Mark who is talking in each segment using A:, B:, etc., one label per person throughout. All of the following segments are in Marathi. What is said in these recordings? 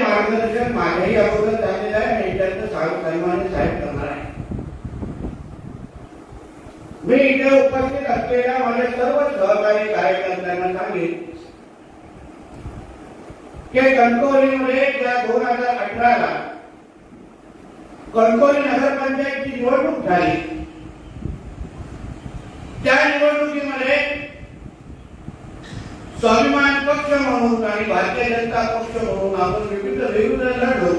A: मार्गदर्शन माझ्याही अगोदर झालेलं आहे आणि त्यांचं साहेब सन्मानित साहेब करणार आहे. मी इथे उपस्थित असलेल्या माझ्या सर्व सहकारी कार्यकर्त्यांना सांगेन की कणकवलीमध्ये त्या दोन हजार अठराला कणकवली नगरपंचायतची निवडणूक झाली. त्या निवडणुकीमध्ये स्वाभिमान पक्ष म्हणून आणि भारतीय जनता पक्ष म्हणून आपण विविध वेगवेगळे लढलो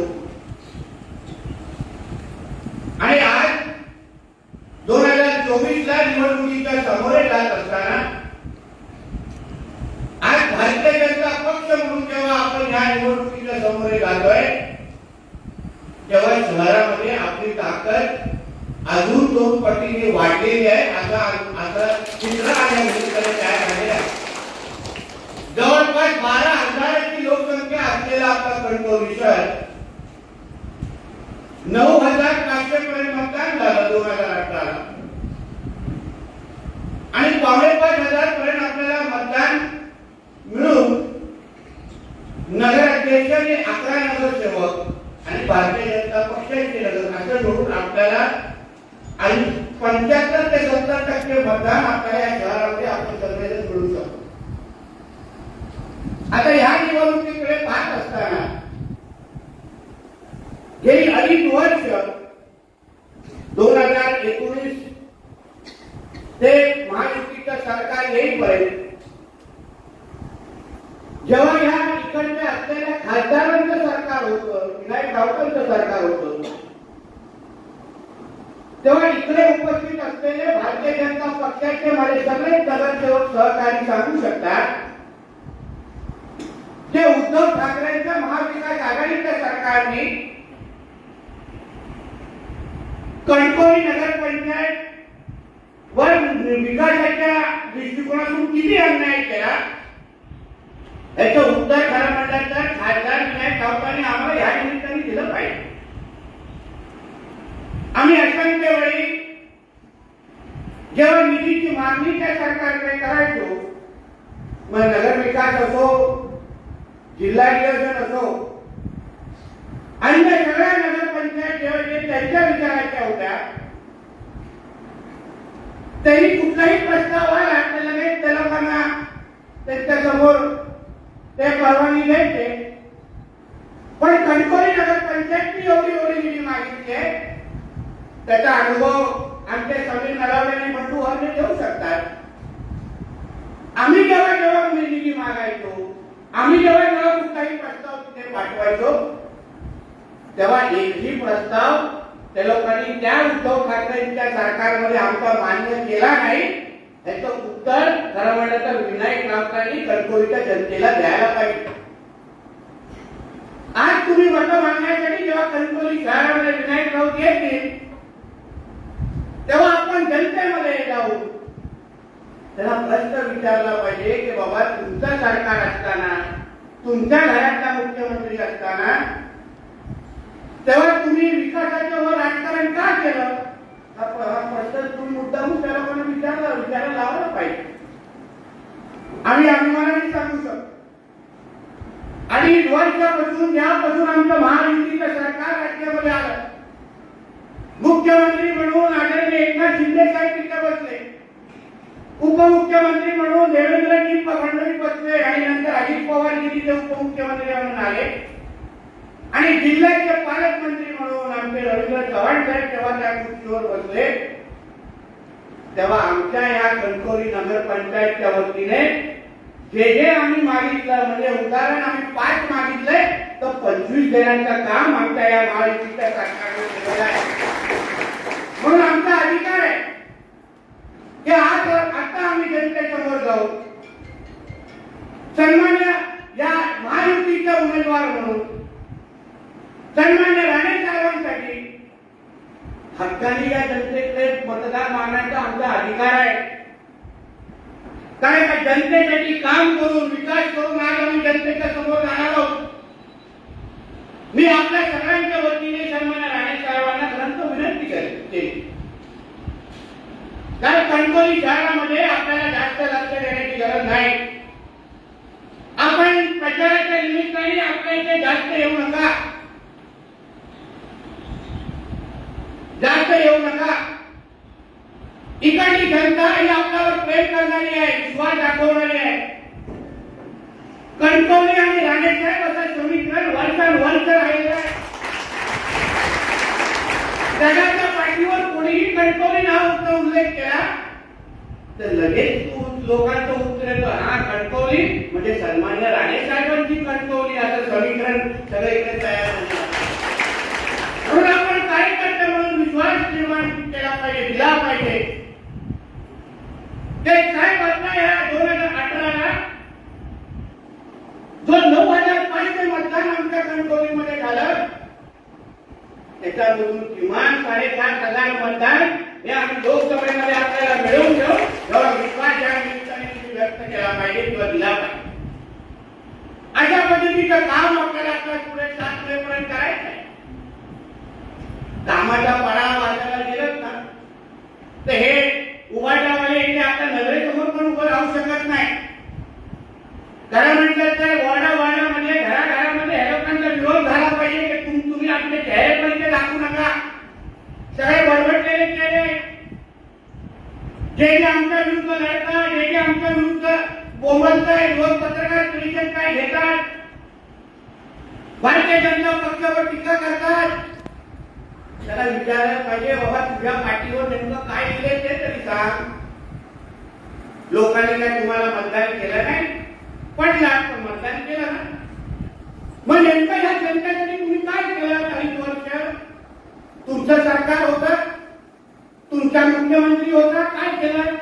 A: आणि आज दोन हजार चोवीस ला निवडणुकीच्या समोरे जात असताना आज भारतीय जनता पक्ष म्हणून जेव्हा आपण या निवडणुकीच्या समोरे जातोय तेव्हा शहरामध्ये आपली ताकद अजून दोन पटीने वाढलेली आहे. असा असं चित्र आज तयार झालेलं आहे? जवळपास बारा हजाराची लोकसंख्या असलेला आपला कणकवली शहर. नऊ हजार पाचशे पर्यंत मतदान झालं दोन हजार अठराला. आणि पावणे पाच हजार पर्यंत आपल्याला मतदान मिळून नगराध्यक्ष आणि अकरा नगरसेवक आणि भारतीय जनता पक्षाचे नगर असं मिळून आपल्याला आणि पंच्याहत्तर ते सत्तर टक्के मतदान आपल्या या शहरामध्ये आपण सगळेजण मिळू शकतो. आता ह्या निवडणुकीकडे पाहत असताना गेली अडीच वर्ष दोन हजार एकोणीस ते महायुतीचं सरकार येईपर्यंत जेव्हा ह्या इकडचे असलेल्या खासदारांचं सरकार होतं विनायक राऊतांचं सरकार होतं तेव्हा इकडे उपस्थित असलेले भारतीय जनता पक्षाचे माझे सगळे नगरसेवक सहकारी सांगू शकतात उद्धव ठाकरेंच्या महाविकास आघाडीच्या सरकारने कणकवली नगरपंचायत वर विकासाच्या दृष्टिकोनातून किती अन्याय केला? याचं उत्तर खरं म्हटलं तर खासदार विनायक राऊतांनी आम्हाला या निमित्ताने दिलं पाहिजे. आम्ही असंख्य वेळी जेव्हा निधीची मागणी त्या सरकारकडे करायचो मग नगर विकास असो जिल्हा नियोजन असो आणि त्या सगळ्या नगरपंचायत जेव्हा जे त्यांच्या विचाराच्या होत्या तरी कुठलाही प्रस्ताव आला तर लगेच त्या लोकांना त्यांच्यासमोर ते परवानगी द्यायचे पण कणकवली नगरपंचायतनी एवढी एवढी निधी मागितली आहे त्याचा अनुभव आमचे समीर नरावणे आणि बंडू हरणे देऊ शकतात. आम्ही जेव्हा जेव्हा निधी मागायचो आम्ही जेव्हा जेव्हा कुठलाही प्रस्ताव तिथे पाठवायचो तेव्हा एकही प्रस्ताव त्या लोकांनी त्या उद्धव ठाकरेंच्या सरकारमध्ये आमचा मान्य केला नाही. याचं उत्तर खरं म्हणलं तर विनायक राऊतांनी कणकोलीच्या जनतेला द्यायला पाहिजे. आज तुम्ही मत मागण्यासाठी जेव्हा कणकवली शहरामध्ये विनायक राऊत येतील तेव्हा आपण जनतेमध्ये जाऊ. त्याला प्रश्न विचारला पाहिजे की बाबा तुमचं सरकार असताना तुमच्या घरातला मुख्यमंत्री असताना तेव्हा तुम्ही विकासाच्या वर राजकारण का केलं? हा प्रश्न तुम्ही मुद्दामून त्याला लोकांना विचारला विचारायला लावला पाहिजे. आम्ही अभिमानाने सांगू शकतो. आणि वर्षापासून यापासून आमचं महायुतीचं सरकार राज्यामध्ये आलं. मुख्यमंत्री म्हणून आदरणीय एकनाथ शिंदे साहेब तिथे बसले. उपमुख्यमंत्री म्हणून देवेंद्रजी फडणवीस बसले आणि नंतर अजित पवार तिथे उपमुख्यमंत्री म्हणून आले. आणि जिल्ह्याचे पालकमंत्री म्हणून आमचे रवींद्र चव्हाण साहेब तेव्हा त्या खुर्चीवर बसले तेव्हा आमच्या या कणकोरी नगरपंचायतच्या वतीने जे जे आम्ही मागितलं म्हणजे उदाहरण आम्ही पाच मागितले तर पंचवीस देण्याचं काम आमच्या या महायुतीच्या सरकारने केलेलं आहे. म्हणून आमचा अधिकार आहे. आता आम्ही जनतेसमोर जाऊ. सन्मान्य या महायुतीचा उमेदवार म्हणून सन्मान्य राणे साहेबांसाठी हक्काने या जनतेकडे मतदार मागण्याचा आमचा अधिकार आहे. कारण का जनतेसाठी काम करून विकास करून आज आम्ही जनतेच्या समोर जाणार आहोत. मी आपल्या सगळ्यांच्या वतीने सन्मान्य राणे साहेबांना ग्रंथ विनंती करेन. केली. कारण कणकोली शहरामध्ये आपल्याला नाही. आपण प्रचाराच्या निमित्ताने आपल्या इथे जास्त येऊ नका. जास्त येऊ नका. इकडची जनता ही आपल्यावर प्रेम करणारी आहे विश्वास दाखवणारी आहे. कणकवली आणि राणे साहेब असा समीकरण वर्षान वर्ष राहिलेलं आहे. जगाच्या पाठीवर कोणीही कणकवली नावाचा उल्लेख केला तर लगेच तू लोकांचं उत्तर येतं. हा कणकवली म्हणजे सन्मान्य राणे साहेबांची कणकवली असं समीकरण सगळं इकडे तयार झालं. म्हणून आपण कार्यकर्ते म्हणून विश्वास निर्माण केला पाहिजे दिला पाहिजे. ते साहेब आता या दोन हजार अठराला जो नऊ हजार पाचशे मतदान आमच्या कणकवलीमध्ये झालं त्याच्यामधून किमान साडेसात हजार मतदान हे आम्ही लोकसभेमध्ये आपल्याला मिळवून देऊ. एवढा विश्वास प्रयत्न केला पाहिजे किंवा दिला पाहिजे. अशा पद्धतीचं काम आपल्याला आता पुढे सात वेळेपर्यंत करायचं आहे कामाचा पडा वाचायला गेलं ना तर हे उभाटावाले इथे आता नजरेसमोर पण उभं राहू शकत नाही. कारण म्हटलं तर वाडा वाडामध्ये घराघरामध्ये ह्या लोकांचा विरोध झाला पाहिजे की तुम तुम्ही आपले चेहरे पण ते दाखवू नका सगळे बडबडलेले चेहरे जे जे आमच्या विरुद्ध लढतात जे जे आमच्या विरुद्ध बोंबलताय रोज पत्रकार परिषद काय घेतात? भारतीय जनता पक्षावर टीका करतात? त्याला विचारायला पाहिजे बाबा तुझ्या पाठीवर नेमकं काय लिहिले ते तरी सांग. लोकांनी काय तुम्हाला मतदान केलं नाही? पडला पण मतदान केलं ना. मग नेमकं ह्या जनतेसाठी तुम्ही काय केलं काही वर्ष? तुमचं सरकार होतं? तुमचा मुख्यमंत्री होता? केलं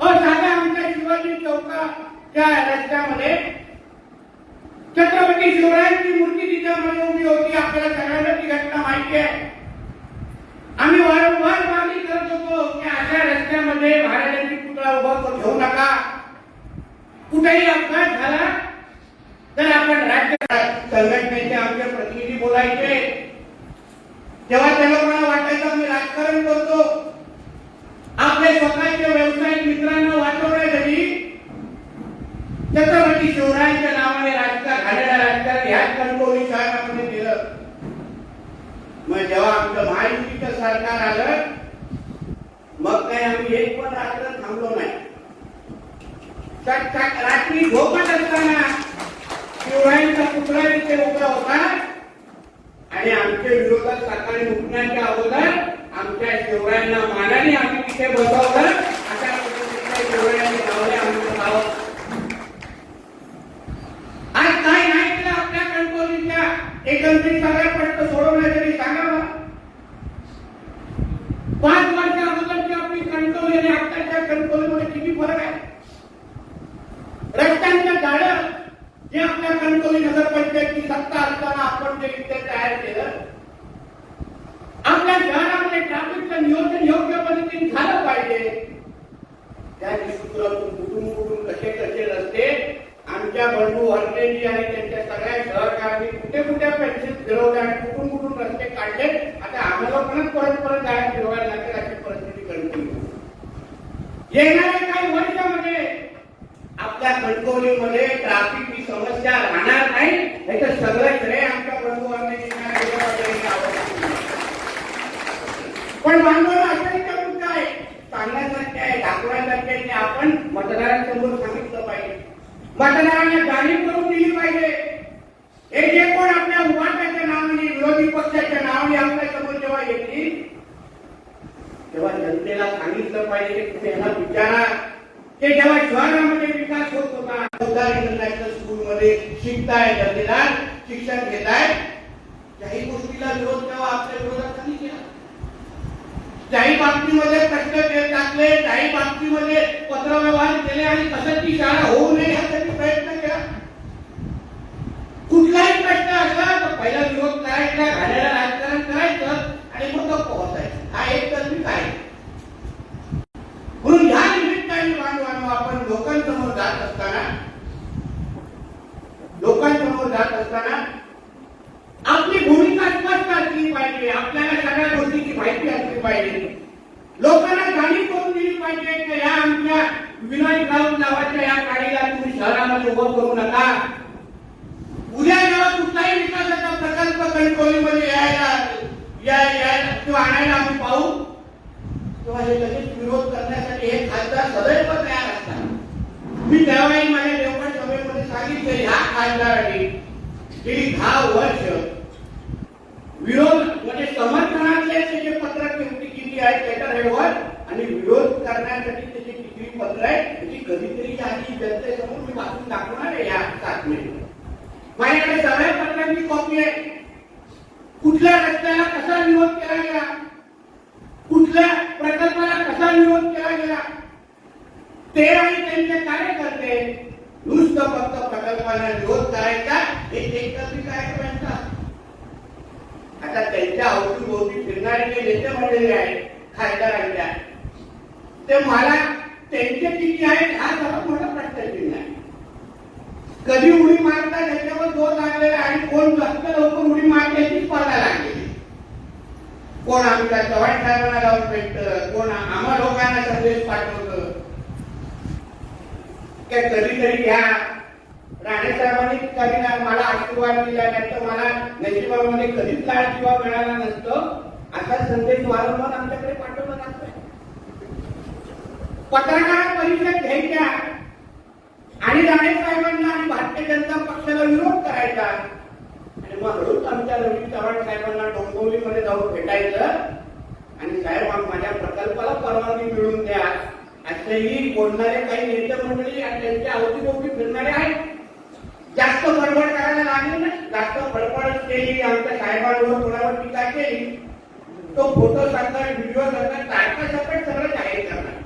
A: अ साधा आमच्या शिवाजी चौकाच्या रस्त्यामध्ये छत्रपती शिवरायांची मूर्ती तिच्यामध्ये उभी होती. आपल्याला सगळ्यांना ती घटना माहिती आहे. आम्ही वारंवार मागणी करत होतो की अशा रस्त्यामध्ये महाराजांची पुतळा उभा करून ठेवू नका. कुठेही अपघात झाला तर आपण राज्य संघटनेचे आमचे प्रतिनिधी बोलायचे. तेव्हा त्या लोकांना वाटायचं मी राजकारण करतो छत्रपती शिवरायांच्या नावाने राजकारण घालेलं राजकारण ह्याच कणकवली शहरामध्ये दिलं मग जेव्हा आमचं महायुतीचं सरकार आलं मग काही आम्ही एक पण रात्र थांबलो नाही. रात्री झोपत असताना शिवरायांचा पुतळा तिथे उभा होता आणि आमच्या विरोधात सकाळी उठण्याच्या अगोदर आमच्या शिवरायांना मानाने आम्ही तिथे बसवलं. अशा शिवरायांनी लावले आमचं नाव आज काय नाही केलं आपल्या कणकवलीच्या एकंदरीत सगळ्या प्रश्न सोडवण्यासाठी सांगा मला. पाच वर्ष अगोदरची आपली कंट्रोल आणि आत्ताच्या कंट्रोलमध्ये किती फरक आहे रस्त्यांच्या गाड्या जे आपल्या कणकवली नगरपंचायतची सत्ता असताना आपण जे इथे तयार केलं आपल्या शहरामध्ये ट्रॅफिकचं नियोजन योग्य पद्धतीने झालं पाहिजे त्या सूत्रातून कुठून कुठून कसे कसे रस्ते आमच्या बंधू हरनेजी आणि त्यांच्या सगळ्या सहकार्यांनी कुठे कुठे पेन्सिल फिरवल्या आणि कुठून कुठून रस्ते काढले आता आम्हाला पण परत परत गाड्या फिरवायला लागेल अशी परिस्थिती घडली. येणारे काही वर्षामध्ये आपल्या कणकवलीमध्ये ट्रॅफिकची समस्या राहणार नाही याचं सगळं श्रेय आमच्या बंधू हरनेजी पण बांधवला असायचा मुद्दा आहे सांगण्यासारखे आहे दाखवण्यासारखे आहे की आपण मतदारांसमोर सांगितलं पाहिजे मतदारांना जाणीव करून दिली पाहिजे हे जे कोण आपल्या उभाटाच्या नावाने विरोधी पक्षाच्या नावाने आपल्यासमोर जेव्हा येतील तेव्हा जनतेला सांगितलं पाहिजे की तुम्ही ह्याला विचारा की जेव्हा शहरामध्ये विकास होत होता पोद्दार इंटरनॅशनल स्कूलमध्ये शिकताय दर्जेदार शिक्षण घेताय त्याही गोष्टीला विरोध तेव्हा आपल्या विरोधात नाही केला. त्याही बाबतीमध्ये प्रश्न ते टाकले त्याही बाबतीमध्ये पत्रव्यवहार केले आणि कसं ती शाळा होऊ नये यासाठी प्रयत्न केला. कुठलाही प्रश्न असला तर पहिला विरोध करायचा घालेला राजकारण करायचं आणि मग गप्प बसायचं हा एक तर काय म्हणून आपण लोकांसमोर जात असताना लोकांसमोर जात असताना आपली भूमिका स्पष्ट असली पाहिजे. आपल्याला सगळ्या गोष्टीची माहिती असली पाहिजे. लोकांना जाणीव करून दिली पाहिजे की या आमच्या विनोद राऊत नावाच्या या गाडीला तुम्ही शहरामध्ये उभं करू नका. उद्या जेव्हा कुठलाही विकासाचा प्रकल्प कणकवलीमध्ये यायला या यायला किंवा आणायला आम्ही पाहू तेव्हा हे लगेच विरोध करण्यासाठी हे खासदार सदैव तयार असतात. मी त्यावेळी माझ्या देवगड सभेमध्ये सांगितलं ह्या खासदारांनी गेली दहा वर्ष विरोध म्हणजे समर्थनातले जे पत्र किमती किती आहे त्याच्या रेडवर आणि विरोध करण्यासाठी त्याची किती पत्र आहे त्याची कधीतरी आधी जनतेसमोर मी वाचून दाखवणार आहे या सात मिनिट माझ्याकडे सगळ्या पत्रांची कॉपी आहे. कुठल्या रस्त्याला कसा विरोध केला गेला? कुठल्या प्रकल्पाला कसा विरोध केला गेला? ते आणि त्यांचे कार्यकर्ते नुसतं फक्त प्रकल्पाला विरोध करायचा हे एकत्रित कार्यक्रमांचा आता त्यांच्या अवतीभोवती फिरणारे जे नेते मंडळी आहेत खासदारांच्या ते मला त्यांचे किती आहेत हा सर्वात मोठा प्रश्न चिन्ह आहे. कधी उडी मारता त्याच्यावर जोर लागलेला आणि कोण जास्त लवकर उडी मारण्याची स्पर्धा लागलेली कोण आमच्या चव्हाण साहेबांना जाऊन भेटत कोण आम्हा लोकांना संदेश पाठवतो. कधी कधीतरी घ्या राणे साहेबांनी कधी ना मला आशीर्वाद दिला नाही तर मला नशिबामध्ये कधीच लाड किंवा मिळाला नसतो असा संदेश वारंवार आमच्याकडे पाठवला जातोय. पत्रकार परिषद घ्यायच्या आणि राणे साहेबांना आणि भारतीय जनता पक्षाला विरोध करायचा. आणि मग हळूच आमच्या रवी चव्हाण साहेबांना डोंबिवलीमध्ये जाऊन भेटायचं. आणि साहेब माझ्या प्रकल्पाला परवानगी मिळून द्या. असेही बोलणारे काही नेते मंडळी आणि त्यांच्या अवतीभोवती फिरणारे आहेत. जास्त बडबड करायला लागली ना जास्त बडबड केली आमच्या साहेबांवर कोणावर टीका केली. तो फोटो सारखा व्हिडिओ सारखा तारखा सकट सगळं जाहीर करणार.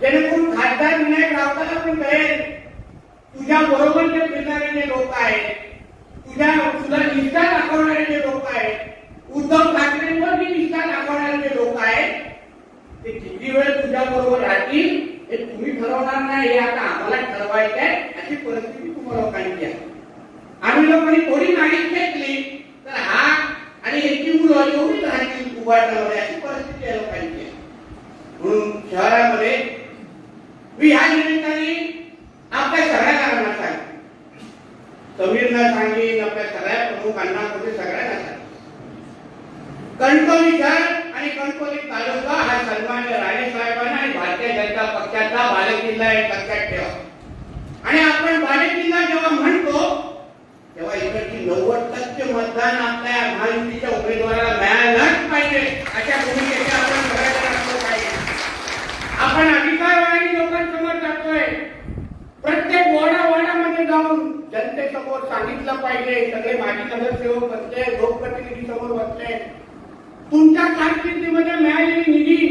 A: जेणेकरून खासदार विनायक रावताला पण कळेल तुझ्या बरोबर जे फिरणारे जे लोक आहेत तुझ्या तुला निष्ठा दाखवणारे जे लोक आहेत उद्धव ठाकरेंवर जी निष्ठा दाखवणारे जे लोक आहेत ते किती वेळ तुझ्या बरोबर राहतील हे तुम्ही ठरवणार नाही हे आता आम्हाला ठरवायचं आहे अशी परिस्थिती तुम्हाला लोकांची आहे. आम्ही लोकांनी थोडी नाणी घेतली तर हा आणि याची मुलं एवढीच राहतील उभारण्यामध्ये अशी परिस्थिती आहे लोकांची म्हणून शहरामध्ये मी ह्या निमित्ताने आपल्या सगळ्या कामांना सांगेन. समीरला सांगेन आपल्या सगळ्या प्रमुखांना म्हणजे सगळ्यांना सांगेन. कणकवली विचार आणि कणकोली तालुका हा सन्मान्य राणे साहेबांना आणि भारतीय जनता पक्षाचा बालेकिल्ला एक लक्षात ठेवा. आणि आपण बालेकिल्ला जेव्हा म्हणतो तेव्हा इकडची नव्वद टक्के मतदान आपल्या महायुतीच्या उमेदवाराला मिळायलाच पाहिजे. अशा भूमिकेचे आपण सगळ्यांना पाहिजे. आपण अधिकारवाणी लोकांसमोर जातोय. प्रत्येक वॉर्डा वॉर्डामध्ये जाऊन जनतेसमोर सांगितलं पाहिजे. सगळे माजी नगरसेवक बसले लोकप्रतिनिधी समोर बसले. तुमच्या कारकिर्दीमध्ये मिळालेली निधी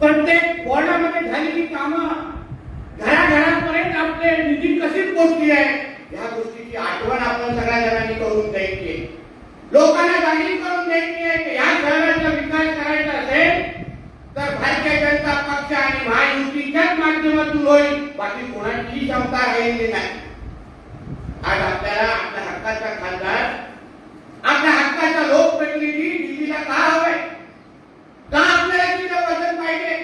A: प्रत्येक वॉर्डामध्ये झालेली कामं घराघरापर्यंत आपले निधी कशी पोहोचली आहे या गोष्टीची आठवण आपण सगळ्या जणांनी करून द्यायची लोकांना जाणीव करून द्यायची आहे की या शहराचा विकास करायचा असेल तर भारतीय जनता पक्ष आणि महायुतीच्याच माध्यमातून होईल. बाकी कोणाचीही क्षमता राहिलेली नाही. आज आपल्याला आपल्या हक्काचा खासदार आपल्या हक्काचा लोकप्रतिनिधी दिल्लीला का हवे का आपल्याला तिथे वजन पाहिजे.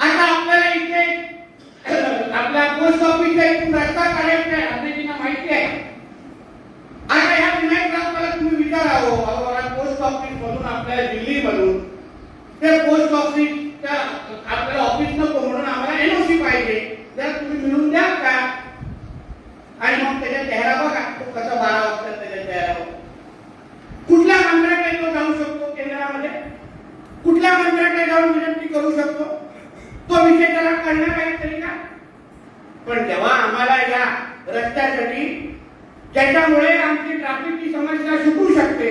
A: आता आपल्याला इथे आपल्या पोस्ट ऑफिसच्या इथून रस्ता काढायचा आहे आपल्याला माहिती आहे. आता ह्या विनायक रावताला तुम्ही विचारावं हो, बाबा पोस्ट ऑफिस मधून आपल्याला दिल्ली मधून ते पोस्ट ऑफिसच्या आपल्याला ऑफिस नको म्हणून आम्हाला एनओसी पाहिजे. जर तुम्ही मिळून द्या का? आणि मग त्याच्या चेहरा बघा तो कसा बारा वाजता त्याच्या चेहऱ्यावर. कुठल्या मंत्र्याकडे तो जाऊ शकतो केंद्रामध्ये? कुठल्या मंत्र्याकडे जाऊन विनंती करू शकतो? तो विषय त्याला कळणार आहे तरी का? पण जेव्हा आम्हाला या रस्त्यासाठी ज्याच्यामुळे आमची ट्रॅफिकची समस्या सुटू शकते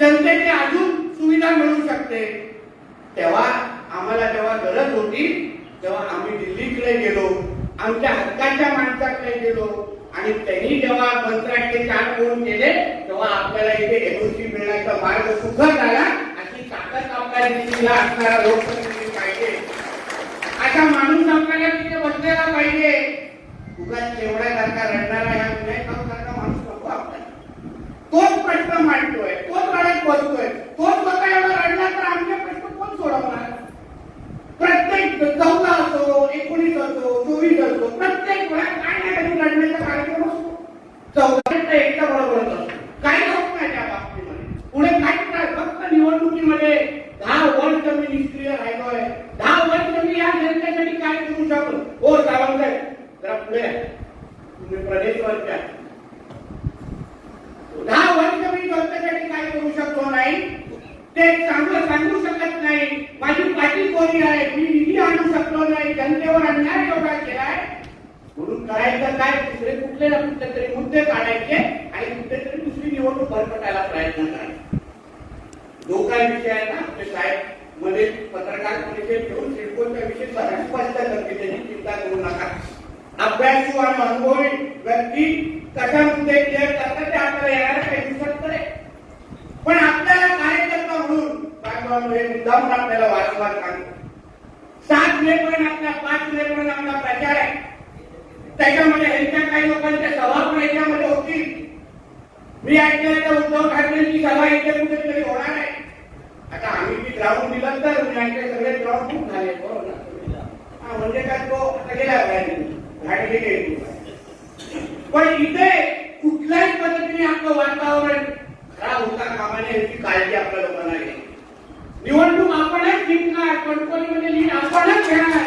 A: जनतेची अजून सुविधा मिळू शकते तेव्हा आम्हाला जेव्हा गरज होती तेव्हा आम्ही दिल्लीकडे गेलो आमच्या हक्काच्या माणसाकडे गेलो आणि त्यांनी जेव्हा मंत्र्याचे चार फोन केले तेव्हा आपल्याला इथे एनओसी मिळण्याचा मार्ग सुखद झाला अशी ताकद आपल्याला असणारा लोकप्रतिनिधी पाहिजे. असा माणूस आपल्याला तिथे बसलेला पाहिजे. उगाच एवढ्यासारखा रडणारा या विनायकासारखा माणूस नको आपल्याला तोच प्रश्न मांडतोय तोच रडत बसतोय तोच स्वतः एवढा रडला तर आमचे प्रश्न कोण सोडवणार प्रत्येक चौदा असो एकोणीस असो चोवीस ते चांगलं सांगू शकत नाही. माझी पाठी कोणी आहे. मी निधी आणू शकलो नाही. जनतेवर अन्याय एवढा केलाय. म्हणून करायचं काय? दुसरे कुठले ना कुठले तरी मुद्दे काढायचे आणि कुठेतरी दुसरी निवडणूक भरपटायला प्रयत्न करायचा. जो काय विषय आहे ना आपले साहेबमध्ये पत्रकार परिषद घेऊन सिडकोचा विषय सरळ स्पष्ट करते. त्यांनी चिंता करू नका. अभ्यासू आणि अनुभवी व्यक्ती कशा मुद्दे क्लिअर करतात ते आपल्याला येणाऱ्या काही दिवसात कळेल पण आपल्याला कार्यकर्ता म्हणून? बांधवांनो हे मुद्दाम आपल्याला वारंवार सांगतो. सात मे पर्यंत आपला पाच मे पर्यंत आपला प्रचार आहे. त्याच्यामध्ये ह्यांच्या काही लोकांच्या सभा पण याच्यामध्ये होतील. मी ऐकलं तर उद्धव ठाकरेंची सभा इथे कुठेतरी होणार आहे. आता आम्ही मी ग्राउंड दिलं तर मी ऐकले सगळे ग्राउंड खूप झाले हो, ना. हा, म्हणजे काय तो आता गेला बाहेर. गेली. पण इथे कुठल्याही पद्धतीने आपलं वातावरण खराब होता कामा नये याची काळजी आपल्या लोकांना घ्यायची निवडणूक आपणच जिंकणार कणकोलीमध्ये लीड आपणच घेणार.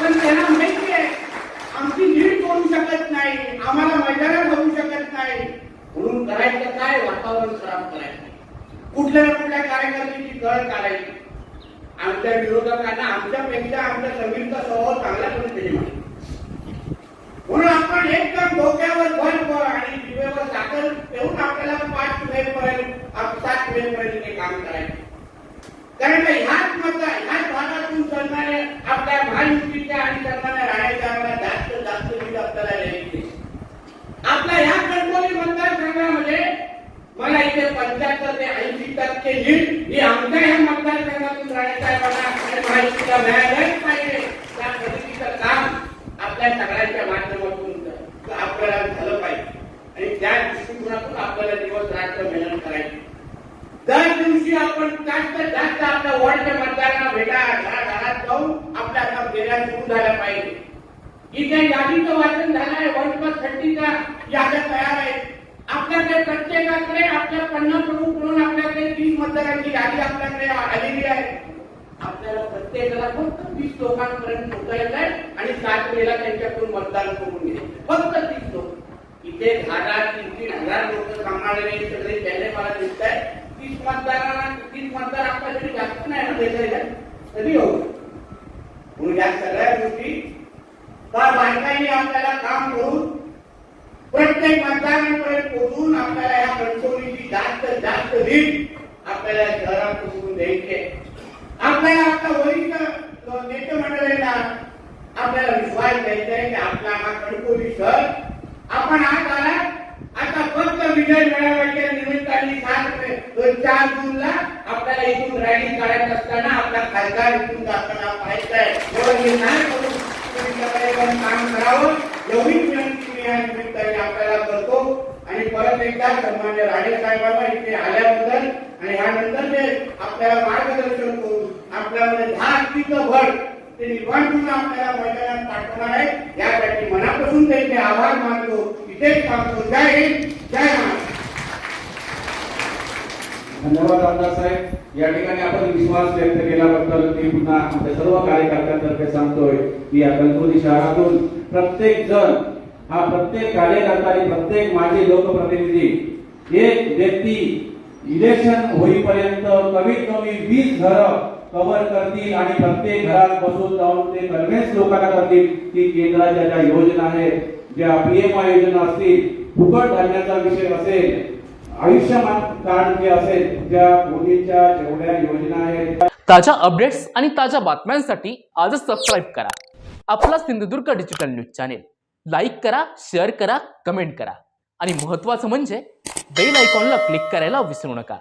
A: पण त्यांना माहिती आहे आमची लीड करू शकत नाही आम्हाला मैदानात होऊ शकत नाही. म्हणून करायचं काय? वातावरण खराब करायचं. कुठल्या ना कुठल्या कार्यकर्त्याची गळ काढायची. आमच्या विरोधकांना आमच्यापेक्षा आमच्या समीरचा स्वभाव चांगला करून माहिती म्हणून आपण एकदम डोक्यावर बल आणि जिभेवर साखर ठेवून आपल्याला पाच मे पर्यंत सात मे पर्यंत ते काम करायचे कारण का ह्याच मतदार ह्याच भागातून सन्मान्य आपल्या महायुतीच्या आणि सन्मान्य राहण्याच्या आम्हाला जास्त जास्त वीज आपल्याला द्यायची आपल्या ह्या कणकवली मतदारसंघामध्ये मला इथे पंच्याहत्तर ते ऐंशी टक्के लीड ही आमच्या ह्या मतदारसंघातून राणेसाहेबांना आणि महायुतीला मिळालंच पाहिजे त्या पद्धतीचं काम आपल्या सगळ्यांच्या माध्यमातून आपल्याला झालं पाहिजे आणि त्या दृष्टिकोनातून आपल्याला दिवस रात्र मेहनत करायची. दर दिवशी आपण जास्त जास्त आपल्या वॉर्डच्या मतदारांना भेटा घराघरात जाऊन आपल्या आता गेल्या सुरू झाल्या पाहिजे. इथे यादीचं वाचन झालं आहे वन प्लस थर्टीच्या याद्या तयार आहेत आपल्याकडे प्रत्येकाकडे आपल्या पन्नास प्रमुख म्हणून आपल्याकडे तीस मतदारांची यादी आपल्याकडे आलेली आहे. आपल्याला प्रत्येकाला फक्त वीस लोकांपर्यंत पोहोचायचं आहे आणि सात वेळेला त्यांच्याकडून मतदान करून घ्यायचं फक्त तीस लोक. इथे हजार तीन तीन हजार लोक सांभाळलेले हे सगळे चेहरे मला दिसत आहे तीस मतदारांना तीस मतदार आपल्याकडे जास्त नाही ना देशाच्या कधी होऊ म्हणून या सगळ्या गोष्टी त्या बायकांनी आपल्याला काम करून प्रत्येक मतदारांपर्यंत पोहोचून आपल्याला या कणसोलीची जास्त जास्त रीत आपल्याला शहरात पोहोचून द्यायचे आपल्याला आपल्या वरिष्ठ नेते मंडळींना आपल्याला विश्वास द्यायचा आहे की आपला हा कणकोली शहर आपण आज आला आता फक्त विजय मेळाव्याच्या निमित्ताने सात चार जूनला आपल्याला इथून रॅली काढत असताना आपला खासदार इथून जाताना पाहायचा आहे एवढं मी नाही करू काम करावं. एवढी विनंती मी या निमित्ताने आपल्याला करतो. आणि परत एकदा सन्मान्य राणे साहेबांना इथे आल्याबद्दल आणि यानंतर ते आपल्याला मार्गदर्शन करून आपल्यामध्ये दहा अगदीचं भर ते निर्माण आपल्याला मैदानात पाठवणार आहे. यासाठी मनापासून त्यांचे आभार मानतो. इथेच थांबतो जय हिंद जय महाराष्ट्र
B: धन्यवाद आमदार साहेब. या ठिकाणी आपण विश्वास व्यक्त केल्याबद्दल मी पुन्हा आमच्या सर्व कार्यकर्त्यांतर्फे सांगतोय की या कणकवली शहरातून प्रत्येक जण हा प्रत्येक कार्यकर्ता आणि प्रत्येक माजी लोकप्रतिनिधी एक व्यक्ती इलेक्शन होईपर्यंत कमीत कमी वीस घरं कव्हर करतील आणि प्रत्येक घरात बसून जाऊन ते कन्व्हिन्स लोकांना करतील. की केंद्राच्या ज्या योजना आहेत ज्या पीएमआय योजना असतील फुकट धान्याचा विषय असेल आयुष्यमान कार्ड जे असेल ज्या मोदींच्या जेवढ्या योजना आहेत
C: ताज्या अपडेट्स आणि ताज्या बातम्यांसाठी आजच सबस्क्राईब करा. आपला Sindhudurg digital news channel like करा शेअर करा कमेंट करा. आणि महत्त्वाचं म्हणजे बेल आयकॉनला क्लिक करायला विसरू नका.